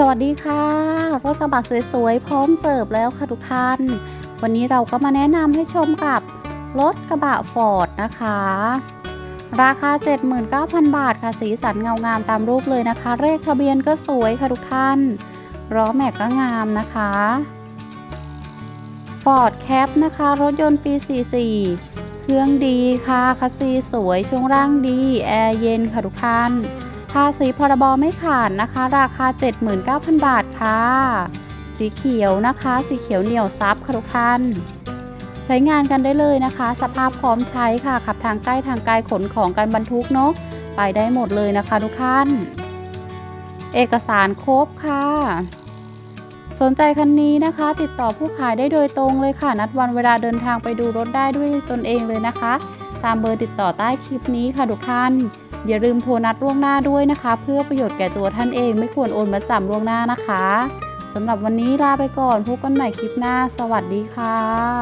สวัสดีค่ะ รถกระบะสวยๆ พร้อมเสิร์ฟแล้วค่ะทุกท่าน วันนี้เราก็มาแนะนำให้ชมกับรถกระบะฟอร์ดนะคะ ราคา 79,000 บาทค่ะ สีสันเงางามตามรูปเลยนะคะ เลขทะเบียนก็สวยค่ะทุกท่านล้อแม็กก็งามนะคะฟอร์ดแคปนะคะ รถยนต์ปี 44 เครื่องดีค่ะคัสซีสวยช่วงล่างดี แอร์เย็นค่ะทุกท่าน ภาษีพรบไม่ขาดนะคะ ราคา 79,000 บาทค่ะ สีเขียวนะคะ สีเขียวเหนียวซับค่ะทุกท่านใช้งานกันได้เลยนะคะ สภาพพร้อมใช้ค่ะ ขับทางใกล้ทางไกลขนของการบรรทุกเนาะไปได้หมดเลยนะคะทุกท่าน เอกสารครบค่ะ สนใจคันนี้นะคะ ติดต่อผู้ขายได้โดยตรงเลยค่ะ นัดวันเวลาเดินทางไปดูรถได้ด้วยตนเองเลยนะคะ ตามเบอร์ติดต่อใต้คลิปนี้ค่ะทุกท่าน อย่าลืมโทรนัดล่วงหน้าด้วยนะคะ เพื่อประโยชน์แก่ตัวท่านเองไม่ควรโอนมาจำล่วงหน้านะคะสำหรับวันนี้ลาไปก่อนพบกันใหม่คลิปหน้า สวัสดีค่ะ